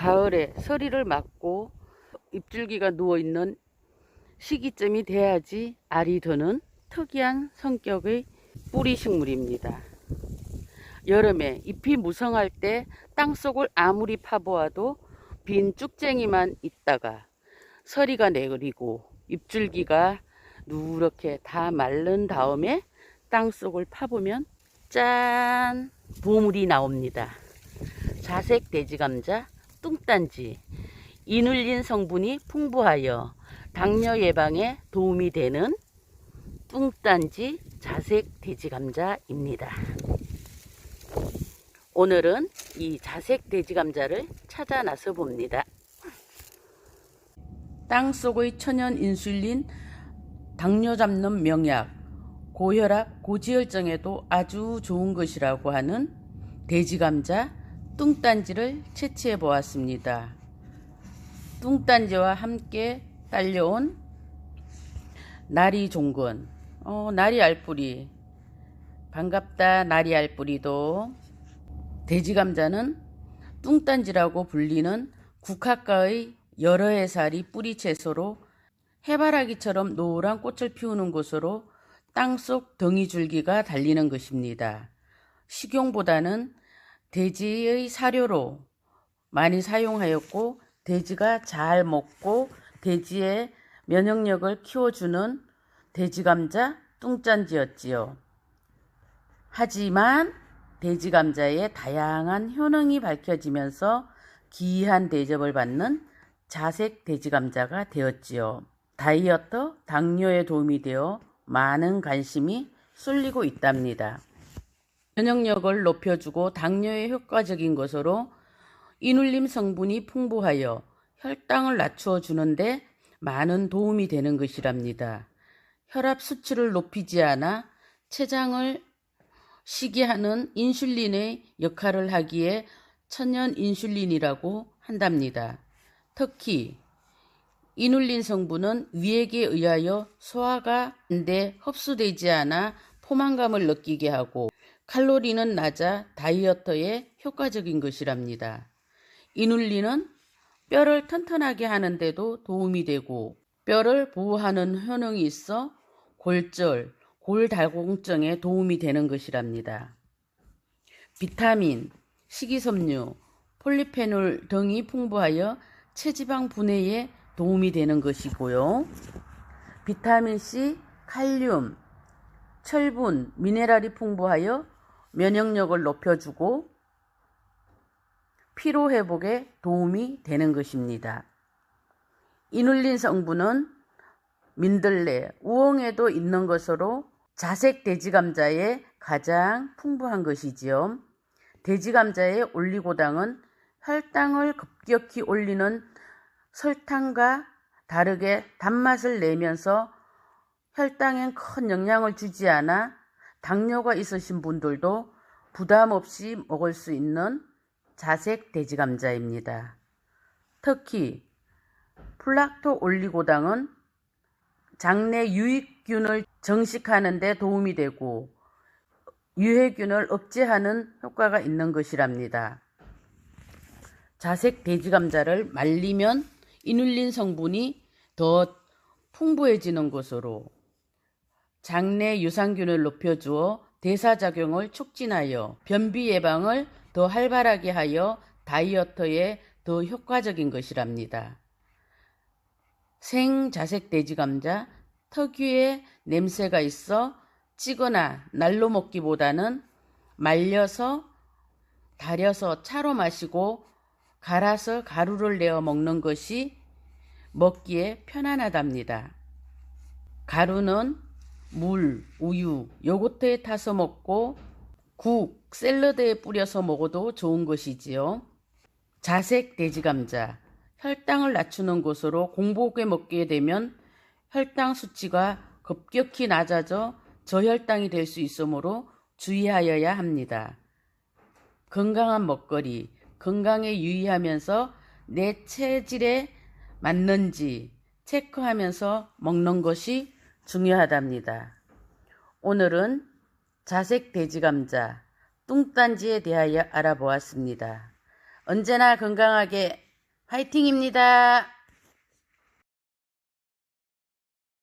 가을에 서리를 맞고 잎줄기가 누워있는 시기점이 돼야지 알이 드는 특이한 성격의 뿌리 식물입니다. 여름에 잎이 무성할 때 땅속을 아무리 파보아도 빈 쭉쟁이만 있다가 서리가 내리고 잎줄기가 누렇게 다 마른 다음에 땅속을 파보면 짠! 보물이 나옵니다. 자색 돼지감자 뚱딴지 이눌린 성분이 풍부하여 당뇨 예방에 도움이 되는 뚱딴지 자색 돼지감자입니다. 오늘은 이 자색 돼지감자를 찾아 나서 봅니다. 땅속의 천연 인슐린 당뇨 잡는 명약 고혈압 고지혈증에도 아주 좋은 것이라고 하는 돼지감자 뚱딴지를 채취해 보았습니다. 뚱딴지와 함께 딸려온 나리 종근, 어, 나리 알뿌리, 반갑다 나리 알뿌리도 돼지감자는 뚱딴지라고 불리는 국화과의 여러 해살이 뿌리 채소로 해바라기처럼 노란 꽃을 피우는 곳으로 땅속 덩이 줄기가 달리는 것입니다. 식용보다는 돼지의 사료로 많이 사용하였고 돼지가 잘 먹고 돼지의 면역력을 키워주는 돼지감자 뚱짠지였지요. 하지만 돼지감자의 다양한 효능이 밝혀지면서 기이한 대접을 받는 자색 돼지감자가 되었지요. 다이어트, 당뇨에 도움이 되어 많은 관심이 쏠리고 있답니다. 면역력을 높여주고 당뇨에 효과적인 것으로 이눌림 성분이 풍부하여 혈당을 낮추어 주는데 많은 도움이 되는 것이랍니다. 혈압 수치를 높이지 않아 췌장을 쉬게 하는 인슐린의 역할을 하기에 천연 인슐린이라고 한답니다. 특히 이눌린 성분은 위액에 의하여 소화가 안 돼 흡수되지 않아 포만감을 느끼게 하고 칼로리는 낮아 다이어트에 효과적인 것이랍니다. 이눌린은 뼈를 튼튼하게 하는데도 도움이 되고 뼈를 보호하는 효능이 있어 골절, 골달공증에 도움이 되는 것이랍니다. 비타민, 식이섬유, 폴리페놀 등이 풍부하여 체지방 분해에 도움이 되는 것이고요. 비타민 C, 칼륨, 철분, 미네랄이 풍부하여 면역력을 높여주고 피로 회복에 도움이 되는 것입니다. 이눌린 성분은 민들레, 우엉에도 있는 것으로 자색 돼지감자에 가장 풍부한 것이지요. 돼지감자의 올리고당은 혈당을 급격히 올리는 설탕과 다르게 단맛을 내면서 혈당엔 큰 영향을 주지 않아 당뇨가 있으신 분들도 부담 없이 먹을 수 있는 자색 돼지 감자입니다. 특히 플락토 올리고당은 장내 유익균을 정식하는 데 도움이 되고 유해균을 억제하는 효과가 있는 것이랍니다. 자색 돼지 감자를 말리면 이눌린 성분이 더 풍부해지는 것으로 장내 유산균을 높여주어 대사작용을 촉진하여 변비 예방을 더 활발하게 하여 다이어트에 더 효과적인 것이랍니다. 생자색 돼지 감자 특유의 냄새가 있어 찌거나 날로 먹기보다는 말려서 달여서 차로 마시고 갈아서 가루를 내어 먹는 것이 먹기에 편안하답니다. 가루는 물, 우유, 요거트에 타서 먹고 국, 샐러드에 뿌려서 먹어도 좋은 것이지요. 자색 돼지감자, 혈당을 낮추는 것으로 공복에 먹게 되면 혈당 수치가 급격히 낮아져 저혈당이 될 수 있으므로 주의하여야 합니다. 건강한 먹거리, 건강에 유의하면서 내 체질에 맞는지 체크하면서 먹는 것이 중요하답니다. 오늘은 자색 돼지감자, 뚱딴지에 대하여 알아보았습니다. 언제나 건강하게 파이팅입니다.